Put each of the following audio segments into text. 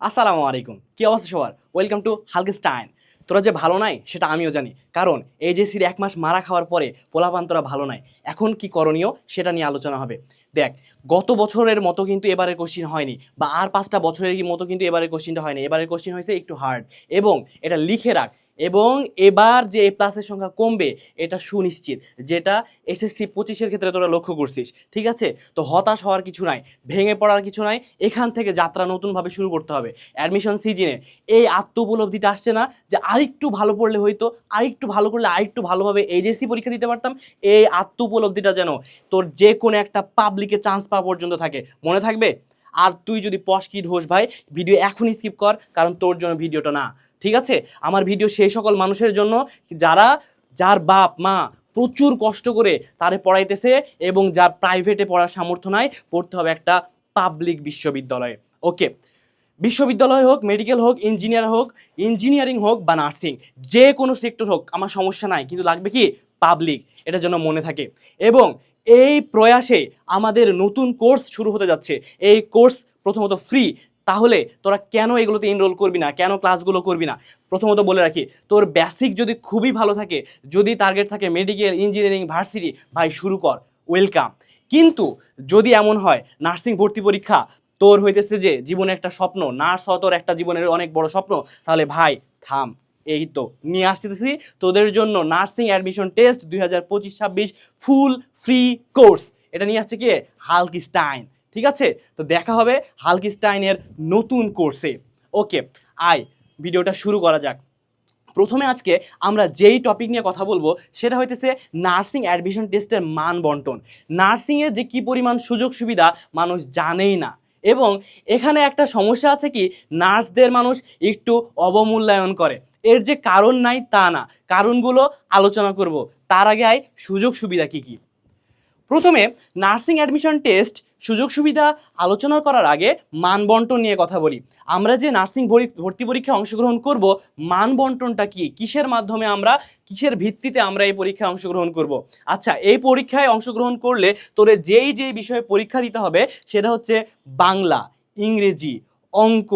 আসসালামু আলাইকুম। কি অবস্থা সবার? ওয়েলকাম টু হালকেস্টাইন তোরা যে ভালো নাই, সেটা আমিও জানি। কারণ এজেসির এক মাস মারা খাওয়ার পরে পোলাপান তোরা ভালো নাই। এখন কি করণীয়, সেটা নিয়ে আলোচনা হবে। দেখ, গত বছরের মতো কিন্তু এবারের কোশ্চিন হয়নি, বা আর পাঁচটা বছরের মতো কিন্তু এবারের কোশ্চিনটা হয়নি। এবারের কোশ্চিন হয়েছে একটু হার্ড এবং এটা লিখে রাখ এবং এবার যে এ প্লাসের সংখ্যা কমবে, এটা সুনিশ্চিত। যেটা এসএসসি পঁচিশের ক্ষেত্রে তোরা লক্ষ্য করছিস, ঠিক আছে? তো হতাশ হওয়ার কিছু নাই, ভেঙে পড়ার কিছু নাই, এখান থেকে যাত্রা নতুনভাবে শুরু করতে হবে। অ্যাডমিশন সিজনে এই আত্ম উপলব্ধিটা আসছে না যে আরেকটু ভালো পড়লে হয়তো, আরেকটু ভালো করলে আরেকটু ভালোভাবে এইচএসসি পরীক্ষা দিতে পারতাম। এই আত্ম উপলব্ধিটা যেন তোর যে কোনো একটা পাবলিকে চান্স পাওয়া পর্যন্ত থাকে। মনে থাকবে? আর তুই যদি পশ কিড হোস ভাই ভিডিও এখনই স্কিপ কর, কারণ তোর জন্য ভিডিওটা না। ঠিক আছে? আমার ভিডিও সেই সকল মানুষের জন্য যারা, যার বাপ, মা প্রচুর কষ্ট করে তারে পড়াইতেছে এবং যার প্রাইভেটে পড়ার সামর্থ্য নাই, পড়তে হবে একটা পাবলিক বিশ্ববিদ্যালয়ে। ওকে বিশ্ববিদ্যালয় হোক মেডিকেল হোক ইঞ্জিনিয়ার হোক ইঞ্জিনিয়ারিং হোক বা নার্সিং যে কোনো সেক্টর হোক, আমার সমস্যা নাই, কিন্তু লাগবে কি? পাবলিক এটা যেন মনে থাকে। এবং এই প্রয়াসে আমাদের নতুন কোর্স শুরু হতে যাচ্ছে। এই কোর্স প্রথমত ফ্রি তাহলে তোরা কেন এগুলোতে এনরোল করবি না? কেন ক্লাসগুলো করবি না? প্রথমত বলে রাখি, তোর বেসিক যদি খুবই ভালো থাকে, যদি টার্গেট থাকে মেডিকেল ইঞ্জিনিয়ারিং ভার্সিটি ভাই শুরু কর ওয়েলকাম কিন্তু যদি এমন হয় নার্সিং ভর্তি পরীক্ষা, তোর হইতেছে যে জীবনে একটা স্বপ্ন নার্স হওয়া তোর একটা জীবনের অনেক বড় স্বপ্ন, তাহলে ভাই থাম, এই তো, নিয়ে আসতেছি তোদের জন্য নার্সিং অ্যাডমিশন টেস্ট দুই হাজার পঁচিশ ছাব্বিশ ফুল ফ্রি কোর্স এটা নিয়ে আসছে কি? হালকিস্টাইন ঠিক আছে? তো দেখা হবে হালকিস্টাইনের নতুন কোর্সে। ওকে, আয়, ভিডিওটা শুরু করা যাক। প্রথমে আজকে আমরা যেই টপিক নিয়ে কথা বলব, সেটা হইতেছে নার্সিং অ্যাডমিশন টেস্টের মান বন্টন। নার্সিংয়ের যে কি পরিমাণ সুযোগ সুবিধা, মানুষ জানেই না। এবং এখানে একটা সমস্যা আছে কি, নার্সদের মানুষ একটু অবমূল্যায়ন করে। এর যে কারণ নাই তা না। কারণগুলো আলোচনা করব। তার আগে আয়, সুযোগ সুবিধা কি কি? প্রথমে, নার্সিং অ্যাডমিশন টেস্ট সুযোগ সুবিধা আলোচনা করার আগে মান বন্টন নিয়ে কথা বলি। আমরা যে নার্সিং ভর্তি পরীক্ষায় অংশগ্রহণ করব মান বন্টনটা কি? কিসের মাধ্যমে আমরা, কিসের ভিত্তিতে আমরা এই পরীক্ষায় অংশগ্রহণ করব? আচ্ছা এই পরীক্ষায় অংশগ্রহণ করলে তোরে যেই যেই বিষয়ে পরীক্ষা দিতে হবে সেটা হচ্ছে বাংলা, ইংরেজি, অঙ্ক,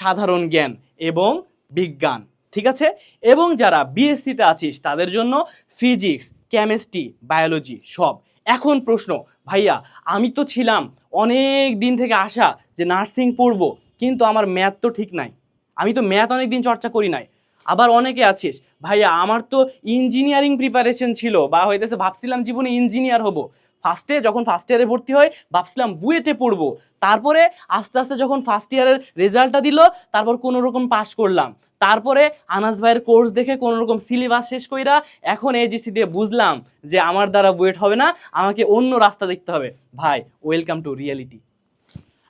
সাধারণ জ্ঞান এবং বিজ্ঞান, ঠিক আছে? এবং যারা বিএসসিতে আছিস তাদের জন্য ফিজিক্স কেমিস্ট্রি বায়োলজি সব। এখন প্রশ্ন, ভাইয়া, আমি তো ছিলাম অনেক দিন থেকে আসা যে নার্সিং পড়ব, কিন্তু আমার ম্যাথ তো ঠিক নাই। আমি তো ম্যাথ অনেক দিন চর্চা করি নাই। আবার অনেকে আছিস, ভাইয়া, আমার তো ইঞ্জিনিয়ারিং প্রিপারেশন ছিল বা হইতেছে ভাবছিলাম জীবনে ইঞ্জিনিয়ার হব ফার্স্টে যখন ফার্স্ট ইয়ারে ভর্তি হয়, ভাবছিলাম বুয়েটে পড়ব। তারপরে আস্তে আস্তে যখন ফার্স্ট ইয়ারের রেজাল্টটা দিল, তারপর কোনো রকম পাস করলাম। তারপরে আনাস ভাইয়ের কোর্স দেখে কোনো রকম সিলেবাস শেষ কইরা এখন এজিসি দিয়ে বুঝলাম যে আমার দ্বারা বুয়েট হবে না, আমাকে অন্য রাস্তা দেখতে হবে। ভাই ওয়েলকাম টু রিয়েলিটি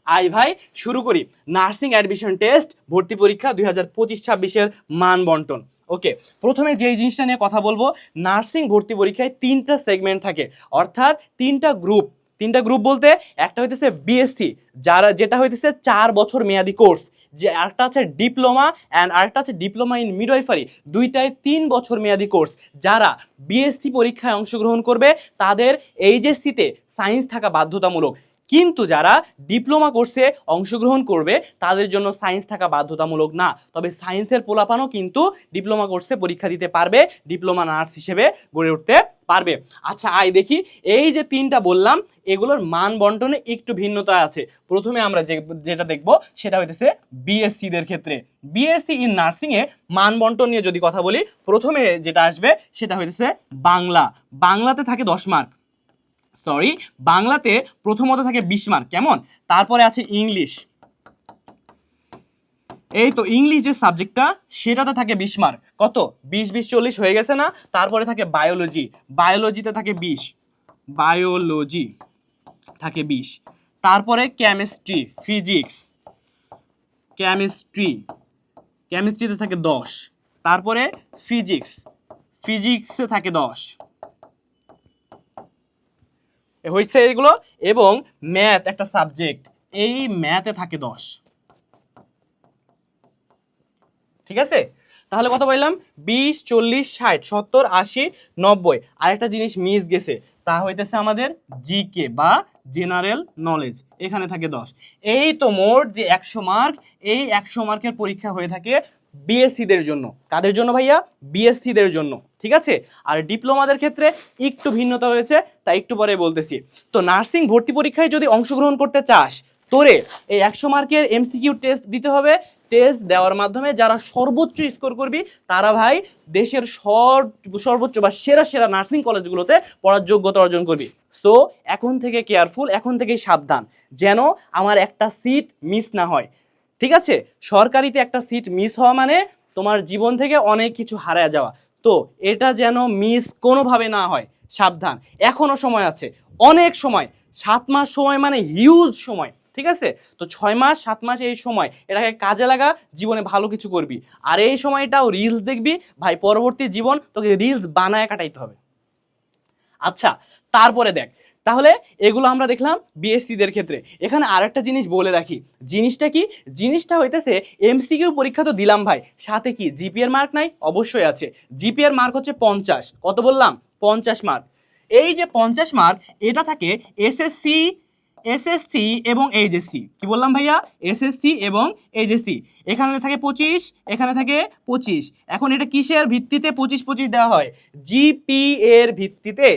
আই ভাই, শুরু করি। নার্সিং অ্যাডমিশন টেস্ট ভর্তি পরীক্ষা দুই হাজার পঁচিশ ছাব্বিশের মান বন্টন ওকে, প্রথমে যেই জিনিসটা নিয়ে কথা বলব, নার্সিং ভর্তি পরীক্ষায় তিনটা সেগমেন্ট থাকে। অর্থাৎ তিনটা গ্রুপ। তিনটা গ্রুপ বলতে একটা হইতেছে বিএসসি যারা যেটা হইতেছে চার বছর মেয়াদি কোর্স, যে আরেকটা আছে ডিপ্লোমা অ্যান্ড আরেকটা আছে ডিপ্লোমা ইন মিডওয়াইফারি। দুইটায় তিন বছর মেয়াদি কোর্স। যারা বিএসসি পরীক্ষায় অংশগ্রহণ করবে, তাদের এইচএসসিতে সায়েন্স থাকা বাধ্যতামূলক। কিন্তু যারা ডিপ্লোমা কোর্সে অংশগ্রহণ করবে, তাদের জন্য সায়েন্স থাকা বাধ্যতামূলক না। তবে সায়েন্সের পোলাপানও কিন্তু ডিপ্লোমা কোর্সে পরীক্ষা দিতে পারবে, ডিপ্লোমা নার্স হিসেবে গড়ে উঠতে পারবে। আচ্ছা আয় দেখি, এই যে তিনটা বললাম, এগুলোর মান বন্টনে একটু ভিন্নতা আছে। প্রথমে আমরা যে, যেটা দেখব, সেটা হইতেছে বিএসসি দের ক্ষেত্রে। বিএসসি ইন নার্সিংয়ে মান বন্টন নিয়ে যদি কথা বলি, প্রথমে যেটা আসবে, সেটা হইতেছে বাংলা। বাংলাতে থাকে দশ মার্ক সরি বাংলাতে প্রথমত থাকে বিশ মার্ক কেমন? তারপরে আছে ইংলিশ এই তো ইংলিশ যে সাবজেক্টটা সেটাতে থাকে বিশ মার্ক কত? বিশ বিশ, চল্লিশ হয়ে গেছে না? তারপরে থাকে বায়োলজি বায়োলজিতে থাকে বিশ। বায়োলজি থাকে বিশ। তারপরে কেমিস্ট্রি ফিজিক্স কেমিস্ট্রি কেমিস্ট্রিতে থাকে দশ। তারপরে ফিজিক্স ফিজিক্সে থাকে দশ। হয়েছে এগুলো এবং ম্যাথ একটা সাবজেক্ট এই ম্যাথে থাকে দশ। ঠিক আছে? তাহলে কত পাইলাম? বিশ, চল্লিশ, ষাট, সত্তর, আশি, নব্বই। আরেকটা জিনিস মিস গেছে, তা হইতেছে আমাদের জিকে বা জেনারেল নলেজ এখানে থাকে দশ। এই তো মোট যে একশো মার্ক এই একশো মার্কের পরীক্ষা হয়ে থাকে বিএসসিদের জন্য। কাদের জন্য ভাইয়া? বিএসসিদের জন্য। ঠিক আছে? আর ডিপ্লোমাদের ক্ষেত্রে একটু ভিন্নতা হয়েছে তাই একটু পরে বলতেছি। তো নার্সিং ভর্তি পরীক্ষায় যদি অংশগ্রহণ করতে চাস, তোরে এই একশো মার্কের এমসিকিউ টেস্ট দিতে হবে। টেস্ট দেওয়ার মাধ্যমে যারা সর্বোচ্চ স্কোর করবি, তারা ভাই দেশের সর্বোচ্চ বা সেরা সেরা নার্সিং কলেজগুলোতে পড়ার যোগ্যতা অর্জন করবি। সো এখন থেকে কেয়ারফুল এখন থেকেই সাবধান। যেন আমার একটা সিট মিস না হয়। ঠিক আছে? সরকারিতে একটা সিট মিস হওয়া মানে তোমার জীবন থেকে অনেক কিছু হারায় যাওয়া। তো এটা যেন মিস কোনোভাবে না হয়, সাবধান। এখনও সময় আছে। অনেক সময়। সাত মাস সময় মানে হিউজ সময়। ঠিক আছে? তো ছয় মাস, সাত মাস এই সময়। এটাকে কাজে লাগা, জীবনে ভালো কিছু করবি। আর এই সময়টাও রিলস দেখবি। ভাই, পরবর্তী জীবন তোকে রিলস বানায় কাটাইতে হবে। আচ্ছা তারপরে দেখ। তাহলে এগুলো আমরা দেখলাম বিএসসিদের ক্ষেত্রে। এখানে আরেকটা জিনিস বলে রাখি। জিনিসটা কি? জিনিসটা হইতেছে এমসিকিউ পরীক্ষা তো দিলাম ভাই। সাথে কি? জিপিএর মার্ক নাই? অবশ্যই আছে। জিপিএর মার্ক হচ্ছে পঞ্চাশ। কত বললাম? পঞ্চাশ মার্ক এই যে পঞ্চাশ মার্ক এটা থাকে এসএসসি এসএসসি এবং এইচএসসি কি বললাম ভাইয়া? এসএসসি এবং এইচএসসি এখানে থাকে পঁচিশ, এখানে থাকে পঁচিশ। এখন এটা কিসের ভিত্তিতে পঁচিশ পঁচিশ দেওয়া হয়? জিপি এর ভিত্তিতে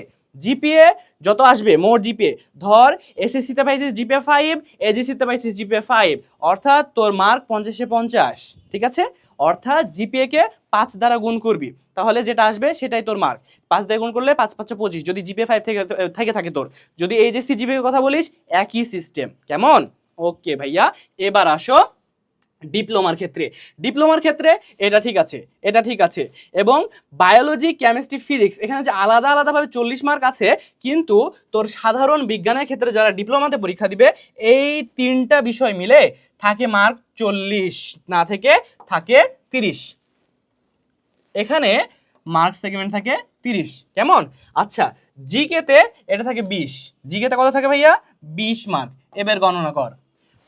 জিপিএ যত আসবে, মোট জিপিএ ধর এসএসসিতে পাইছিস জিপিএ ফাইভ এজিসিতে পাইছিস জিপিএ ফাইভ অর্থাৎ তোর মার্ক পঞ্চাশে পঞ্চাশ, ঠিক আছে? অর্থাৎ জিপিএকে পাঁচ দ্বারা গুণ করবি। তাহলে যেটা আসবে, সেটাই তোর মার্ক পাঁচ দিয়ে গুণ করলে পাঁচ, পাঁচে পঁচিশ। যদি জিপিএ ফাইভ থেকে থেকে থাকে তোর। যদি এইচএসসি জিপিএ কথা বলিস, একই সিস্টেম কেমন? ওকে ভাইয়া। এবার আসো। ডিপ্লোমার ক্ষেত্রে। ডিপ্লোমার ক্ষেত্রে এটা ঠিক আছে, এটা ঠিক আছে। এবং বায়োলজি, কেমিস্ট্রি, ফিজিক্স, এখানে যে আলাদা আলাদাভাবে চল্লিশ মার্ক আছে, কিন্তু তোর সাধারণ বিজ্ঞানের ক্ষেত্রে যারা ডিপ্লোমাতে পরীক্ষা দিবে, এই তিনটা বিষয় মিলে থাকে মার্ক চল্লিশ, না থেকে থাকে তিরিশ। এখানে মার্ক সেগমেন্ট থাকে তিরিশ, কেমন? আচ্ছা জিকেতে এটা থাকে বিশ। জিকেতে কত থাকে ভাইয়া? বিশ মার্ক। এবার গণনা কর।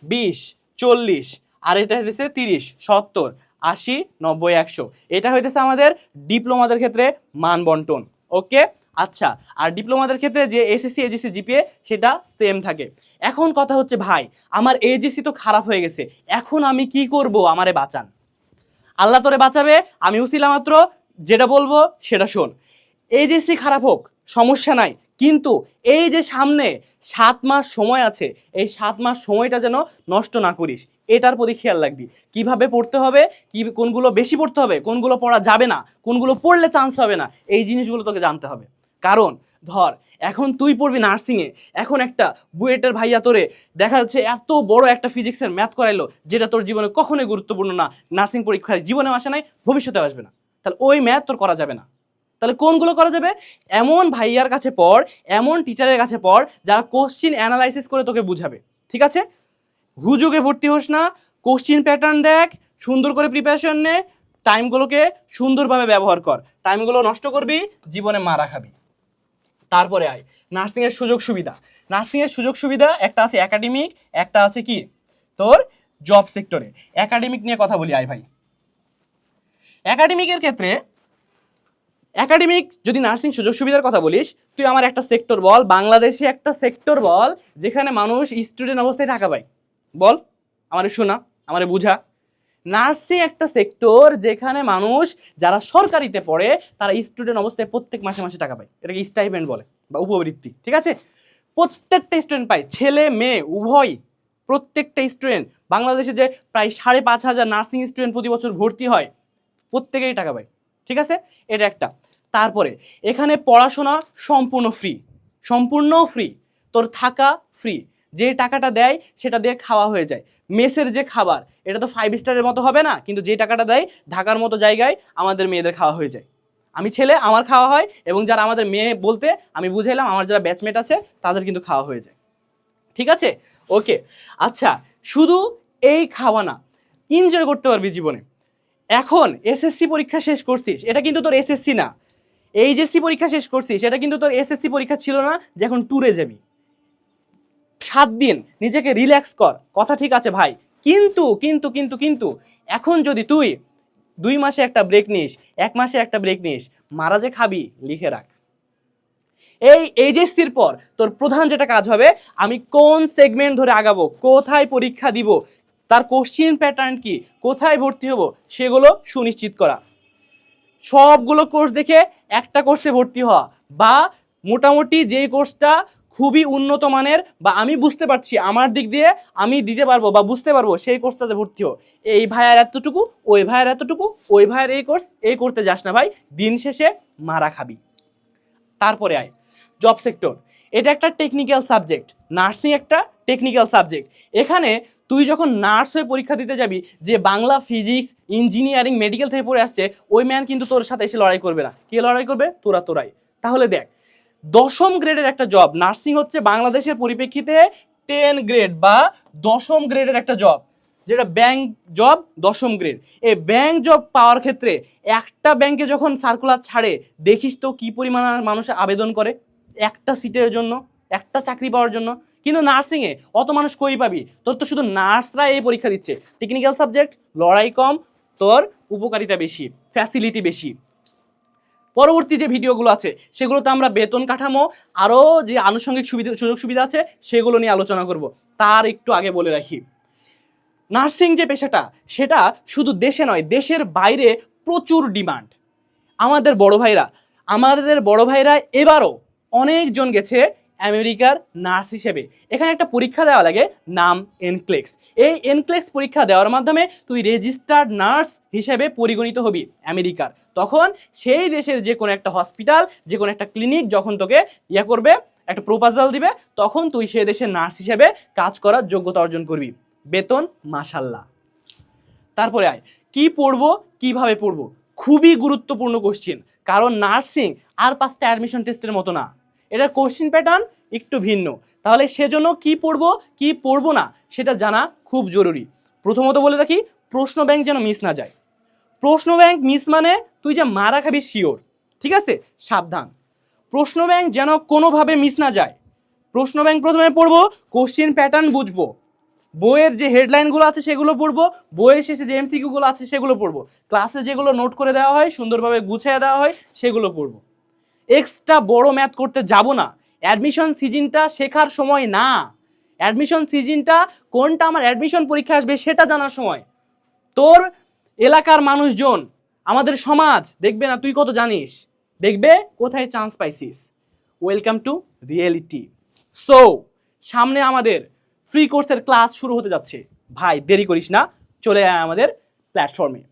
বিশ, চল্লিশ। আর এটা হইতেছে তিরিশ, সত্তর, আশি, নব্বই, একশো। এটা হইতেছে আমাদের ডিপ্লোমাদের ক্ষেত্রে মান বন্টন, ওকে? আচ্ছা আর ডিপ্লোমাদের ক্ষেত্রে যে এসএসসি এজিসি জিপিএ সেটা সেম থাকে। এখন কথা হচ্ছে, ভাই, আমার এজিসি তো খারাপ হয়ে গেছে, এখন আমি কি করব আমারে বাঁচান? আল্লাহ তোরে বাঁচাবে, আমি উসিলা মাত্র যেটা বলব সেটা শোন। এইচএসসি খারাপ হোক, সমস্যা নাই কিন্তু এই যে সামনে সাত মাস সময় আছে, এই সাত মাস সময়টা যেন নষ্ট না করিস, এটার প্রতি খেয়াল রাখবি। কীভাবে পড়তে হবে, কি, কোনগুলো বেশি পড়তে হবে, কোনগুলো পড়া যাবে না, কোনগুলো পড়লে চান্স হবে না, এই জিনিসগুলো তোকে জানতে হবে। কারণ, ধর, এখন তুই পড়বি নার্সিংয়ে এখন একটা বুয়েটের ভাইয়া তোরে দেখা যাচ্ছে এত বড় একটা ফিজিক্সের ম্যাথ করাইলো, যেটা তোর জীবনে কখনোই গুরুত্বপূর্ণ না নার্সিং পরীক্ষায় জীবনে আসে নাই ভবিষ্যতে আসবে না। তাহলে ওই ম্যাথ তোর করা যাবে না। তাহলে কোনগুলো করা যাবে? এমন ভাইয়ার কাছে পড়, এমন টিচারের কাছে পড়, যারা কোশ্চিন অ্যানালাইসিস করে তোকে বুঝাবে। ঠিক আছে? হুজুগে ভর্তি হোস না কোশ্চিন প্যাটার্ন দেখ, সুন্দর করে প্রিপারেশন নে টাইমগুলোকে সুন্দরভাবে ব্যবহার কর। টাইমগুলো নষ্ট করবি, জীবনে মারা খাবি। তারপরে আয়। নার্সিংয়ের সুযোগ সুবিধা। নার্সিংয়ের সুযোগ সুবিধা একটা আছে একাডেমিক একটা আছে কি? তোর জব সেক্টরে একাডেমিক নিয়ে কথা বলি, আয় ভাই। একাডেমিকের ক্ষেত্রে একাডেমিক যদি নার্সিং সুযোগ সুবিধার কথা বলিস, তুই আমার একটা সেক্টর বল, বাংলাদেশে একটা সেক্টর বল, যেখানে মানুষ স্টুডেন্ট অবস্থায় টাকা পায়। বল, আমারে শোনা, আমারে বুঝা। নার্সিং একটা সেক্টর যেখানে মানুষ যারা সরকারিতে পড়ে, তারা স্টুডেন্ট অবস্থায় প্রত্যেক মাসে মাসে টাকা পায়। এটাকে স্টাইপেন্ড বলে বা উপবৃত্তি, ঠিক আছে? প্রত্যেকটা স্টুডেন্ট পায়, ছেলে, মেয়ে উভয় প্রত্যেকটা স্টুডেন্ট বাংলাদেশে যে প্রায় সাড়ে পাঁচ হাজার নার্সিং স্টুডেন্ট প্রতি বছর ভর্তি হয়, প্রত্যেকেই টাকা পায়। ঠিক আছে? এটা একটা। তারপরে, এখানে পড়াশোনা সম্পূর্ণ ফ্রি সম্পূর্ণ ফ্রি তোর থাকা ফ্রি যে টাকাটা দেয়, সেটা দিয়ে খাওয়া হয়ে যায়। মেসের যে খাবার, এটা তো ফাইভ স্টারের মতো হবে না? কিন্তু যে টাকাটা দেয়, ঢাকার মতো জায়গায় আমাদের মেয়েদের খাওয়া হয়ে যায়। আমি ছেলে, আমার খাওয়া হয় এবং যারা আমাদের মেয়ে বলতে, আমি বুঝাইলাম, আমার যারা ব্যাচমেট আছে, তাদের কিন্তু খাওয়া হয়ে যায়। ঠিক আছে? ওকে আচ্ছা শুধু এই খাওয়া না। এনজয় করতে পারবি জীবনে। এখন এসএসসি পরীক্ষা শেষ করছিস, এটা কিন্তু তোর এসএসসি না। এইচএসসি পরীক্ষা শেষ করছিস, এটা কিন্তু তোর এসএসসি পরীক্ষা ছিল না যে এখন ট্যুরে যাবি। সাত দিন নিজেকে রিল্যাক্স কর, কথা ঠিক আছে ভাই। কিন্তু কিন্তু কিন্তু কিন্তু এখন যদি তুই দুই মাসে একটা ব্রেক নিস, এক মাসে একটা ব্রেক নিস, মারা যে খাবি, লিখে রাখ। এই এইচএসসির পর তোর প্রধান যেটা কাজ হবে, আমি কোন সেগমেন্ট ধরে আগাবো, কোথায় পরীক্ষা দিব তার কোশ্চিন প্যাটার্ন কি? কোথায় ভর্তি হব? সেগুলো সুনিশ্চিত করা। সবগুলো কোর্স দেখে একটা কোর্সে ভর্তি হওয়া বা মোটামুটি যেই কোর্সটা খুবই উন্নত মানের বা আমি বুঝতে পারছি আমার দিক দিয়ে আমি দিতে পারব বা বুঝতে পারব সেই কোর্সটাতে ভর্তি হো এই ভাইয়ের এতটুকু, ওই ভাইয়ের এতটুকু, ওই ভাইয়ের এই কোর্স এই করতে যাস না ভাই, দিন শেষে মারা খাবি। তারপরে আয়। জব সেক্টর এটা একটা টেকনিক্যাল সাবজেক্ট নার্সিং একটা টেকনিক্যাল সাবজেক্ট এখানে তুই যখন নার্স হয়ে পরীক্ষা দিতে যাবি, যে বাংলা ফিজিক্স ইঞ্জিনিয়ারিং মেডিকেল থেকে পড়ে আসছে, ওই ম্যান কিন্তু তোর সাথে এসে লড়াই করবে না। কে লড়াই করবে? তোরা তোরাই। তাহলে দেখ, দশম গ্রেডের একটা জব নার্সিং হচ্ছে বাংলাদেশের পরিপ্রেক্ষিতে টেন গ্রেড বা দশম গ্রেডের একটা জব যেটা ব্যাংক জব দশম গ্রেড এই ব্যাংক জব পাওয়ার ক্ষেত্রে একটা ব্যাংকে যখন সার্কুলার ছাড়ে, দেখিস তো কী পরিমাণ মানুষ আবেদন করে? একটা সিটের জন্য। একটা চাকরি পাওয়ার জন্য। কিন্তু নার্সিংয়ে অত মানুষ কই পাবি? তোর তো শুধু নার্সরা এই পরীক্ষা দিচ্ছে। টেকনিক্যাল সাবজেক্ট লড়াই কম, তোর উপকারিতা বেশি ফ্যাসিলিটি বেশি। পরবর্তী যে ভিডিওগুলো আছে, সেগুলোতে আমরা বেতন কাঠামো, আরও যে আনুষঙ্গিক সুবিধা, সুযোগ সুবিধা আছে, সেগুলো নিয়ে আলোচনা করব। তার একটু আগে বলে রাখি। নার্সিং যে পেশাটা, সেটা শুধু দেশে নয়, দেশের বাইরে প্রচুর ডিমান্ড। আমাদের বড় ভাইরা, আমাদের বড় ভাইরা এবারও অনেকজন গেছে আমেরিকার নার্স হিসেবে। এখানে একটা পরীক্ষা দেওয়া লাগে, নাম এনক্লেক্স। এই এনক্লেক্স পরীক্ষা দেওয়ার মাধ্যমে তুই রেজিস্টার্ড নার্স হিসেবে পরিগণিত হবি আমেরিকার। তখন সেই দেশের যে কোনো একটা হসপিটাল যে কোনো একটা ক্লিনিক যখন তোকে ইয়ে করবে, একটা প্রোপোজাল দিবে, তখন তুই সেই দেশের নার্স হিসেবে কাজ করার যোগ্যতা অর্জন করবি। বেতন মাসাল্লাহ তারপরে আয়, কি পড়ব, কীভাবে পড়ব? খুবই গুরুত্বপূর্ণ কোশ্চিন কারণ নার্সিং আর পাঁচটা অ্যাডমিশন টেস্টের মতো না। এটার কোশ্চিন প্যাটার্ন একটু ভিন্ন। তাহলে সেজন্য কি পড়ব কি পড়ব না, সেটা জানা খুব জরুরি। প্রথমত বলে রাখি, প্রশ্ন ব্যাংক যেন মিস না যায়। প্রশ্ন ব্যাংক মিস মানে তুই যে মারা খাবি শিওর ঠিক আছে? সাবধান। প্রশ্ন ব্যাংক যেন কোনোভাবে মিস না যায়। প্রশ্ন ব্যাংক প্রথমে পড়ব কোশ্চিন প্যাটার্ন বুঝব। বইয়ের যে হেডলাইনগুলো আছে সেগুলো পড়ব, বইয়ের শেষে যে এমসিকিউগুলো আছে সেগুলো পড়ব। ক্লাসে যেগুলো নোট করে দেওয়া হয়, সুন্দরভাবে গুছিয়ে দেওয়া হয়, সেগুলো পড়ব। এক্সট্রা বড় ম্যাথ করতে যাব না। অ্যাডমিশন সিজনটা শেখার সময় না। অ্যাডমিশন সিজনটা কোনটা আমার অ্যাডমিশন পরীক্ষা আসবে সেটা জানার সময়। তোর এলাকার মানুষজন, আমাদের সমাজ, দেখবে না তুই কত জানিস? দেখবে কোথায় চান্স পাইছিস। ওয়েলকাম টু রিয়েলিটি সো সামনে আমাদের ফ্রি কোর্সের ক্লাস শুরু হতে যাচ্ছে। ভাই, দেরি করিস না, চলে আয় আমাদের প্ল্যাটফর্মে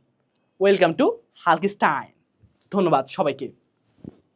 ওয়েলকাম টু হালকিস্টাইন ধন্যবাদ সবাইকে।